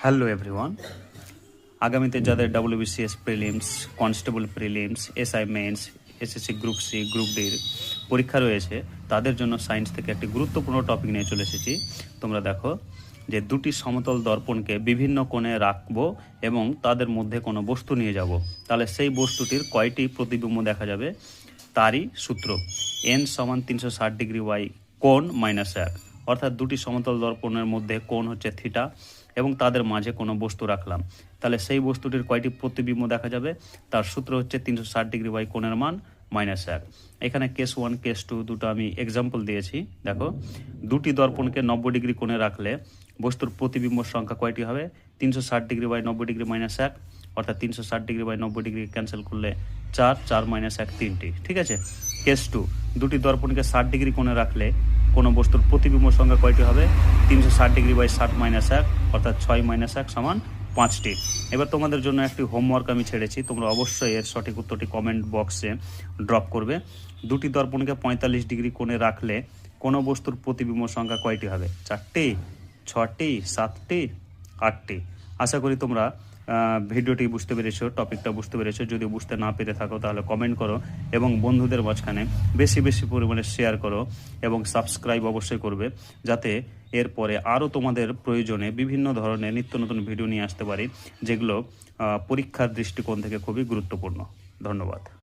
Hello everyone আগামীতে যাদের WBCS prelims constable prelims SI mains SSC group C group ডির পরীক্ষা রয়েছে, তাদের জন্য সায়েন্স থেকে একটি গুরুত্বপূর্ণ টপিক নিয়ে চলে এসেছি। তোমরা দেখো যে দুটি সমতল দর্পণকে বিভিন্ন কোণে রাখব এবং তাদের মধ্যে কোনো বস্তু নিয়ে যাব। তাহলে সেই বস্তুটির কয়টি প্রতিবিম্ব দেখা যাবে? তারই সূত্র। এন সমান তিনশো ষাট ডিগ্রি ওয়াই কোণ মাইনাস এক। অর্থাৎ দুটি সমতল দর্পণের মধ্যে কোণ হচ্ছে থিটা এবং তাদের মাঝে কোনো বস্তু রাখলাম। তাহলে সেই বস্তুটির কয়টি প্রতিবিম্ব দেখা যাবে? তার সূত্র হচ্ছে তিনশো ষাট ডিগ্রি বাই কোণের মান মাইনাস এক। এখানে কেস ওয়ান, কেস টু দুটো আমি এক্সাম্পল দিয়েছি। দেখো, দুটি দর্পণকে নব্বই ডিগ্রি কোণে রাখলে বস্তুর প্রতিবিম্ব সংখ্যা কয়টি হবে? তিনশো ষাট ডিগ্রি বাই নব্বই ডিগ্রি মাইনাস এক, অর্থাৎ তিনশো ষাট ডিগ্রি বাই নব্বই ডিগ্রি ক্যান্সেল করলে চার চার মাইনাস এক, তিনটি, ঠিক আছে? কেস টু দুটি দর্পণকে ষাট ডিগ্রি কোণে রাখলে কোনো বস্তুর প্রতিবিম্ব সংখ্যা কয়টি হবে? তিনশো ষাট ডিগ্রি বাই ষাট মাইনাস এক, অর্থাৎ ছয় মাইনাস এক সমান পাঁচটি। এবার তোমাদের জন্য একটি হোমওয়ার্ক আমি ছেড়েছি, তোমরা অবশ্যই এর সঠিক উত্তরটি কমেন্ট বক্সে ড্রপ করবে। দুটি দর্পণকে পঁয়তাল্লিশ ডিগ্রি কোণে রাখলে কোনো বস্তুর প্রতিবিম্ব সংখ্যা কয়টি হবে? চারটি, ছটি, সাতটি, আটটি। আশা করি তোমরা ভিডিওটি বুঝতে পেরেছ, টপিকটা বুঝতে পেরেছ। যদি বুঝতে না পেরে থাকো, তাহলে কমেন্ট করো এবং বন্ধুদের মাঝখানে বেশি বেশি পরিমাণে শেয়ার করো এবং সাবস্ক্রাইব অবশ্যই করবে, যাতে এরপরে আরও তোমাদের প্রয়োজনে বিভিন্ন ধরনের নিত্য নতুন ভিডিও নিয়ে আসতে পারি, যেগুলো পরীক্ষার দৃষ্টিকোণ থেকে খুবই গুরুত্বপূর্ণ। ধন্যবাদ।